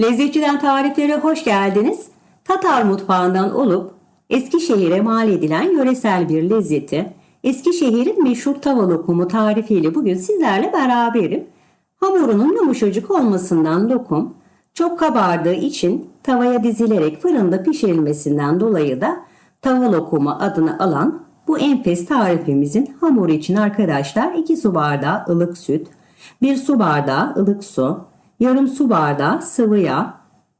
Lezzetçiden tariflere hoş geldiniz. Tatar mutfağından olup Eskişehir'e mal edilen yöresel bir lezzeti, Eskişehir'in meşhur tava lokumu tarifiyle bugün sizlerle beraberim. Hamurunun yumuşacık olmasından lokum, çok kabardığı için tavaya dizilerek fırında pişirilmesinden dolayı da tava lokumu adını alan bu enfes tarifimizin hamuru için arkadaşlar 2 su bardağı ılık süt, 1 su bardağı ılık su, yarım su bardağı sıvı yağ,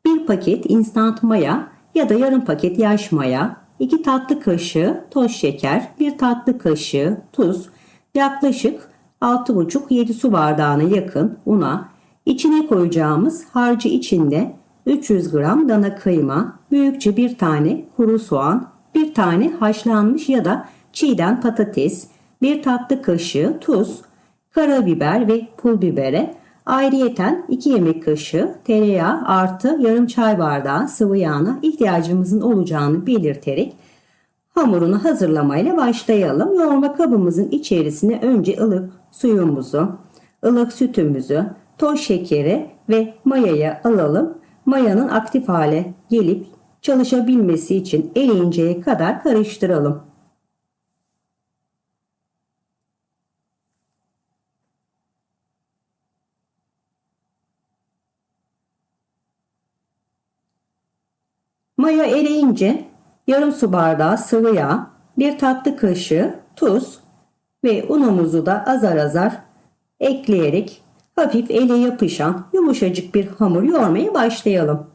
1 paket instant maya ya da yarım paket yaş maya, 2 tatlı kaşığı toz şeker, 1 tatlı kaşığı tuz, yaklaşık 6,5-7 su bardağına yakın una, içine koyacağımız harcı içinde 300 gram dana kıyma, büyükçe bir tane kuru soğan, bir tane haşlanmış ya da çiğden patates, bir tatlı kaşığı tuz, karabiber ve pul bibere, ayrıyeten 2 yemek kaşığı tereyağı artı yarım çay bardağı sıvı yağına ihtiyacımızın olacağını belirterek hamurunu hazırlamayla başlayalım. Yoğurma kabımızın içerisine önce ılık suyumuzu, ılık sütümüzü, toz şekeri ve mayayı alalım. Mayanın aktif hale gelip çalışabilmesi için eriyinceye kadar karıştıralım. Maya eriyince yarım su bardağı sıvı yağ, bir tatlı kaşığı tuz ve unumuzu da azar azar ekleyerek hafif ele yapışan yumuşacık bir hamur yoğurmaya başlayalım.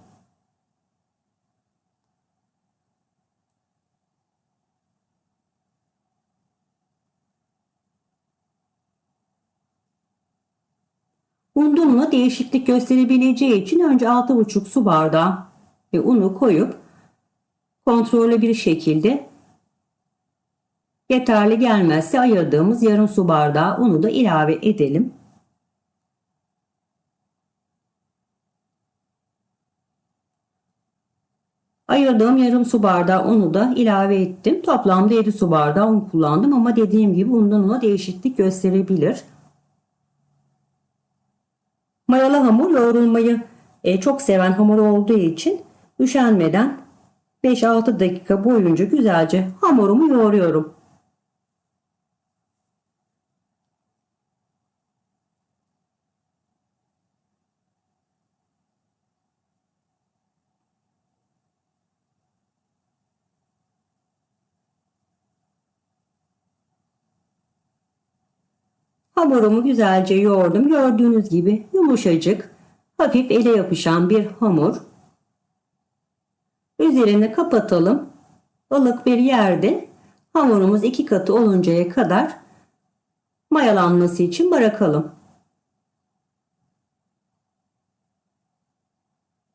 Undunla değişiklik gösterebileceği için önce 6,5 su bardağı ve unu koyup kontrollü bir şekilde yeterli gelmezse ayırdığımız yarım su bardağı unu da ilave edelim. Ayırdığım yarım su bardağı unu da ilave ettim. Toplamda 7 su bardağı un kullandım ama dediğim gibi undan una değişiklik gösterebilir. Mayalı hamur yoğrulmayı e, çok seven hamur olduğu için üşenmeden 5-6 dakika boyunca güzelce hamurumu yoğuruyorum. Hamurumu güzelce yoğurdum. Gördüğünüz gibi yumuşacık, hafif ele yapışan bir hamur. Üzerini kapatalım. Ilık bir yerde hamurumuz iki katı oluncaya kadar mayalanması için bırakalım.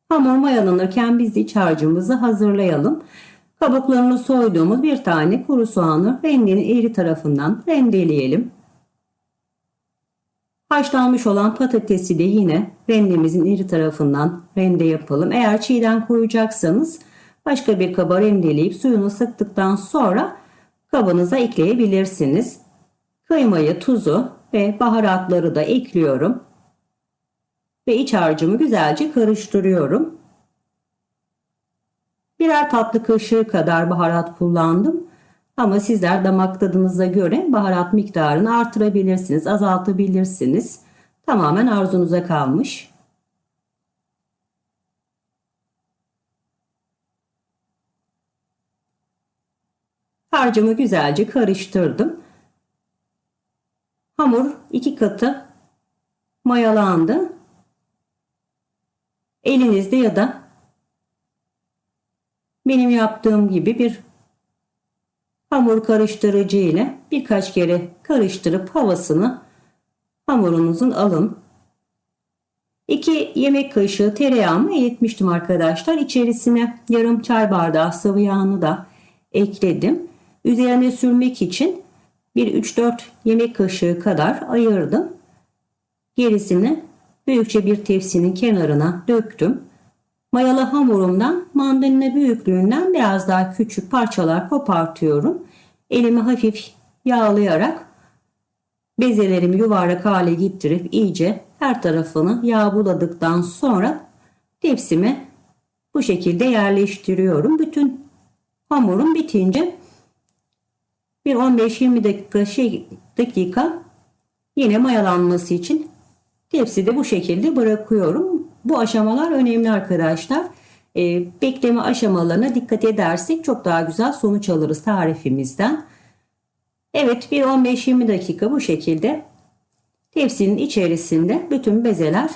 Hamur mayalanırken biz iç harcımızı hazırlayalım. Kabuklarını soyduğumuz bir tane kuru soğanı rendenin eri tarafından rendeleyelim. Haşlanmış olan patatesi de yine rendemizin iri tarafından rende yapalım. Eğer çiğden koyacaksanız başka bir kaba rendeleyip suyunu sıktıktan sonra kabınıza ekleyebilirsiniz. Kıymayı, tuzu ve baharatları da ekliyorum. Ve iç harcımı güzelce karıştırıyorum. Birer tatlı kaşığı kadar baharat kullandım. Ama sizler damak tadınıza göre baharat miktarını artırabilirsiniz, azaltabilirsiniz. Tamamen arzunuza kalmış. Harcımı güzelce karıştırdım. Hamur iki katı mayalandı. Elinizde ya da benim yaptığım gibi bir hamur karıştırıcı ile birkaç kere karıştırıp havasını hamurunuzun alın. 2 yemek kaşığı tereyağımı eritmiştim arkadaşlar. İçerisine yarım çay bardağı sıvı yağını da ekledim. Üzerine sürmek için bir 3-4 yemek kaşığı kadar ayırdım. Gerisini büyükçe bir tepsinin kenarına döktüm. Mayalı hamurumdan mandalina büyüklüğünden biraz daha küçük parçalar kopartıyorum. Elimi hafif yağlayarak bezelerimi yuvarlak hale getirip iyice her tarafını yağ buladıktan sonra tepsime bu şekilde yerleştiriyorum. Bütün hamurum bitince bir 15-20 dakika şey dakika yine mayalanması için tepside bu şekilde bırakıyorum. Bu aşamalar önemli arkadaşlar. Ee, bekleme aşamalarına dikkat edersek çok daha güzel sonuç alırız tarifimizden. Evet bir 15-20 dakika bu şekilde tepsinin içerisinde bütün bezeler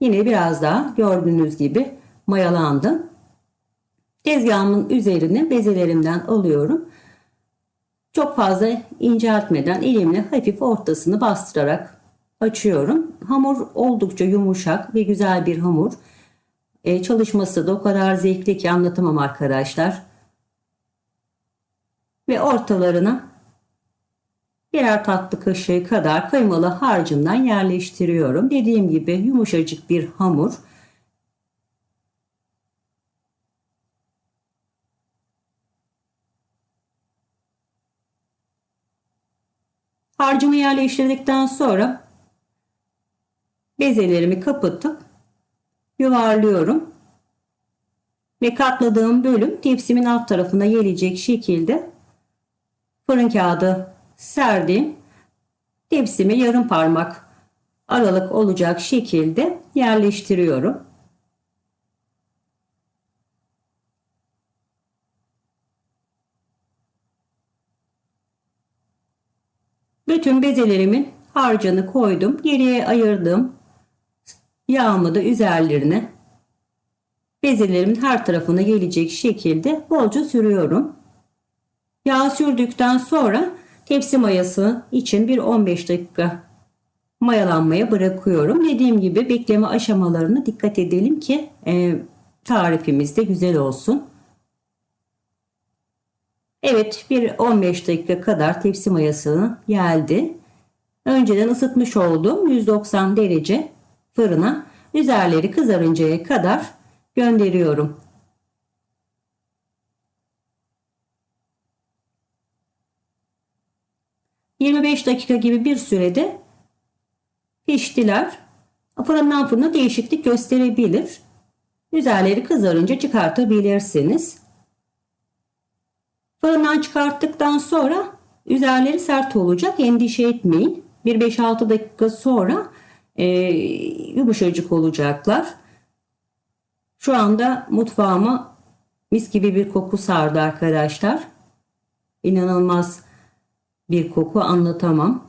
yine biraz daha gördüğünüz gibi mayalandı. Tezgahımın üzerine bezelerimden alıyorum. Çok fazla inceltmeden elimle hafif ortasını bastırarak açıyorum. Hamur oldukça yumuşak ve güzel bir hamur. Ee, çalışması da o kadar zevkli ki anlatamam arkadaşlar. Ve ortalarına birer tatlı kaşığı kadar kıymalı harcından yerleştiriyorum. Dediğim gibi yumuşacık bir hamur. Harcımı yerleştirdikten sonra bezelerimi kapatıp yuvarlıyorum. Ve katladığım bölüm tepsimin alt tarafına gelecek şekilde fırın kağıdı serdim. Tepsimi yarım parmak aralık olacak şekilde yerleştiriyorum. Bütün bezelerimin harcını koydum. Geriye ayırdım. Yağımı da üzerlerine bezelerimin her tarafına gelecek şekilde bolca sürüyorum. Yağ sürdükten sonra tepsi mayası için bir 15 dakika mayalanmaya bırakıyorum. Dediğim gibi bekleme aşamalarına dikkat edelim ki e, tarifimiz de güzel olsun. Evet bir 15 dakika kadar tepsi mayası geldi. Önceden ısıtmış olduğum 190 derece fırına üzerleri kızarıncaya kadar gönderiyorum. ...25 dakika gibi bir sürede piştiler. Fırından fırına değişiklik gösterebilir. Üzerleri kızarınca çıkartabilirsiniz. Fırından çıkarttıktan sonra üzerleri sert olacak. Endişe etmeyin. Bir 5-6 dakika sonra e, yumuşacık olacaklar. Şu anda mutfağıma mis gibi bir koku sardı arkadaşlar. İnanılmaz bir koku anlatamam.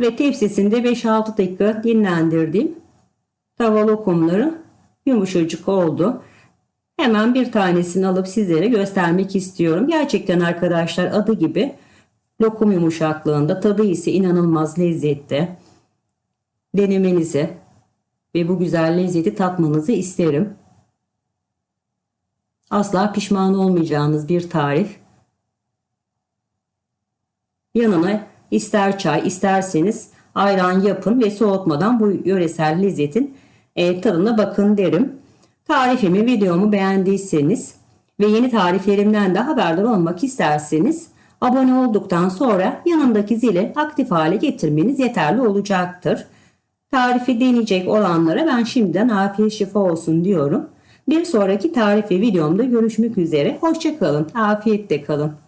Ve tepsisinde 5-6 dakika dinlendirdim. Tava lokumları yumuşacık oldu. Hemen bir tanesini alıp sizlere göstermek istiyorum. Gerçekten arkadaşlar adı gibi lokum yumuşaklığında tadı ise inanılmaz lezzetli. Denemenizi ve bu güzel lezzeti tatmanızı isterim. Asla pişman olmayacağınız bir tarif. Yanına ister çay isterseniz ayran yapın ve soğutmadan bu yöresel lezzetin e, tadına bakın derim. Tarifimi, videomu beğendiyseniz ve yeni tariflerimden de haberdar olmak isterseniz abone olduktan sonra yanındaki zili aktif hale getirmeniz yeterli olacaktır. Tarifi deneyecek olanlara ben şimdiden afiyet şifa olsun diyorum. Bir sonraki tarifi videomda görüşmek üzere. Hoşçakalın. Afiyetle kalın.